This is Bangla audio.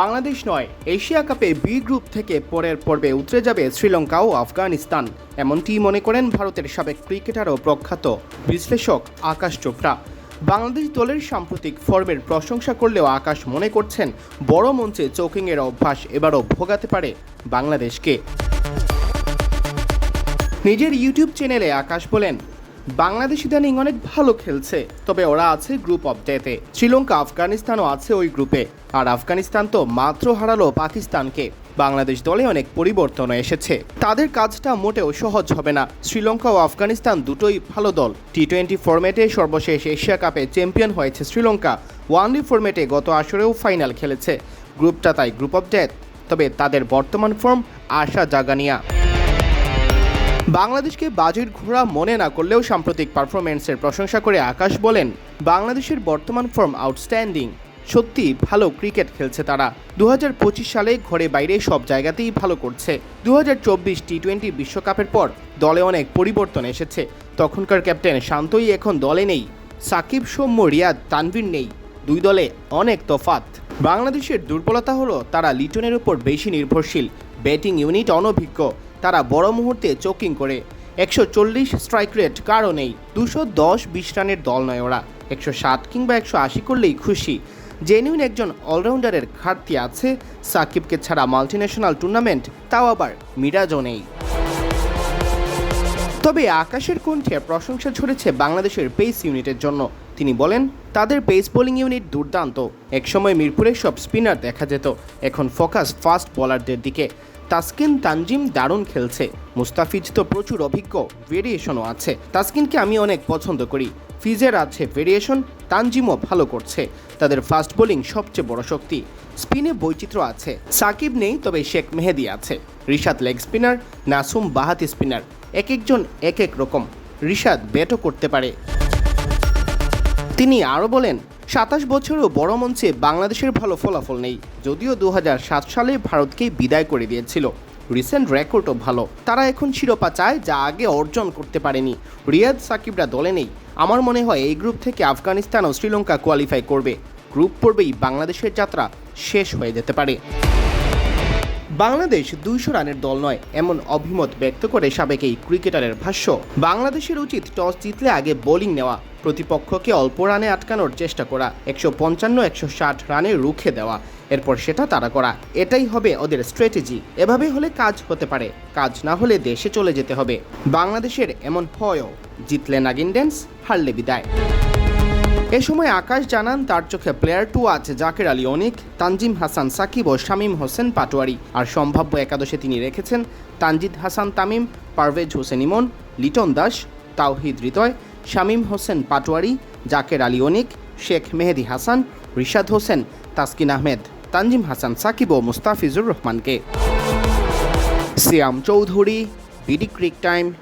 বাংলাদেশ নয়, এশিয়া কাপে বি গ্রুপ থেকে পরের পর্বে উতরে যাবে শ্রীলঙ্কা ও আফগানিস্তান। এমনটি মনে করেন ভারতের সাবেক ক্রিকেটার ও প্রখ্যাত বিশ্লেষক আকাশ চোপড়া। বাংলাদেশ দলের সাম্প্রতিক ফর্মের প্রশংসা করলেও আকাশ মনে করছেন বড় মঞ্চে চৌকিংয়ের অভ্যাস এবারও ভোগাতে পারে বাংলাদেশকে। নিজের ইউটিউব চ্যানেলে আকাশ বলেন বাংলাদেশ ইদানিং অনেক ভালো খেলছে, তবে ওরা আছে গ্রুপ অফ ডেতে শ্রীলঙ্কা, আফগানিস্তানও আছে ওই গ্রুপে আর আফগানিস্তান তো মাত্র হারালো পাকিস্তানকে। বাংলাদেশ দলে অনেক পরিবর্তন এসেছে। তাদের কাজটা মোটেও সহজ হবে না। শ্রীলঙ্কা ও আফগানিস্তান দুটোই ভালো দল। টি টোয়েন্টি ফরম্যাটে সর্বশেষ এশিয়া কাপে চ্যাম্পিয়ন হয়েছে শ্রীলঙ্কা। ওয়ানডে ফরম্যাটে গত আসরেও ফাইনাল খেলেছে। গ্রুপটা তাই গ্রুপ অফ ডেথ তবে তাদের বর্তমান ফর্ম আশা জাগানিয়া। বাংলাদেশকে বাজির ঘোড়া মনে না করলেও সাম্প্রতিক পারফরমেন্সের প্রশংসা করে আকাশ বলেন, বাংলাদেশের বর্তমান ফর্ম আউটস্ট্যান্ডিং। সত্যি ভালো ক্রিকেট খেলছে তারা। দু হাজার পঁচিশ সালে ঘরে বাইরে সব জায়গাতেই ভালো করছে। দু হাজার চব্বিশ টি টোয়েন্টি বিশ্বকাপের পর দলে অনেক পরিবর্তন এসেছে। তখনকার ক্যাপ্টেন শান্তই এখন দলে নেই। সাকিব, সৌম্য, রিয়াদ, তানভীর নেই। দুই দলে অনেক তফাত। বাংলাদেশের দুর্বলতা হলো তারা লিটনের উপর বেশি নির্ভরশীল। ব্যাটিং ইউনিট অনভিজ্ঞ। তারা বড় মুহূর্তে চোকিং করে। একশো চল্লিশ স্ট্রাইক রেট কারও নেই দুশো দশ বিশ রানের দল নয় ওরা। একশো সাত কিংবা একশো আশি করলেই খুশি। জেনুইন একজন অলরাউন্ডারের ঘাটতি আছে। সাকিবকে ছাড়া মাল্টিন্যাশনাল টুর্নামেন্ট তাও আবার মিরাজও নেই। তবে আকাশের কণ্ঠে প্রশংসা ছড়েছে বাংলাদেশের পেস ইউনিটের জন্য। তিনি বলেন, তাদের পেস বোলিং ইউনিট দুর্দান্ত। একসময় মিরপুরের সব স্পিনার দেখা যেত, এখন ফোকাস ফাস্ট বোলারদের দিকে। তাসকিন তানজিম দারুণ খেলছে। মুস্তাফিজ তো প্রচুর অভিজ্ঞ, ভেরিয়েশনও আছে। তাসকিনকে আমি অনেক পছন্দ করি। ফিজের আছে ভেরিয়েশন, তানজিমও ভালো করছে। তাদের ফাস্ট বোলিং সবচেয়ে বড় শক্তি। স্পিনে বৈচিত্র্য আছে। সাকিব নেই, তবে শেখ মেহেদি আছে। রিশাদ লেগ স্পিনার, নাসুম বাহাতি স্পিনার। এক একজন এক এক রকম। রিশাদ ব্যাটও করতে পারে। তিনি আরও বলেন, সাতাশ বছরও বড় মঞ্চে বাংলাদেশের ভালো ফলাফল নেই, যদিও দু হাজার সাত সালে ভারতকেই বিদায় করে দিয়েছিল। রিসেন্ট রেকর্ডও ভালো। তারা এখন শিরোপা চায় যা আগে অর্জন করতে পারেনি। রিয়াদ সাকিবরা দলে নেই। আমার মনে হয় এই গ্রুপ থেকে আফগানিস্তান ও শ্রীলঙ্কা কোয়ালিফাই করবে। গ্রুপ পর্বেই বাংলাদেশের যাত্রা শেষ হয়ে যেতে পারে। বাংলাদেশ দুইশো রানের দল নয়, এমন অভিমত ব্যক্ত করে সাবেক এই ক্রিকেটারের ভাষ্য। বাংলাদেশের উচিত টস জিতলে আগে বোলিং নেওয়া। প্রতিপক্ষকে অল্প রানে আটকানোর চেষ্টা করা, একশো পঞ্চান্ন, একশো ষাট রানে রুখে দেওয়া। এরপর সেটা তারা করা, এটাই হবে ওদের স্ট্র্যাটেজি। এভাবে হলে কাজ হতে পারে, কাজ না হলে দেশে চলে যেতে হবে। বাংলাদেশের এমন হয়ও জিতলে নাগিন ড্যান্স, হারলে বিদায়। এ সময় আকাশ জানান, তার চোখে প্লেয়ার টু আছে জাকের আলী অনিক, তানজিম হাসান সাকিব ও শামীম হোসেন পাটোয়ারি। আর সম্ভাব্য একাদশে তিনি রেখেছেন তানজিদ হাসান তামিম, পারভেজ হোসেন ইমন, লিটন দাস, তাওহিদ হৃদয় শামীম হোসেন পাটোয়ারি, জাকের আলী অনিক, শেখ মেহেদি হাসান, রিশাদ হোসেন, তাসকিন আহমেদ, তানজিম হাসান সাকিব ও মুস্তাফিজুর রহমানকে। Siam Chowdhury, BD cric time.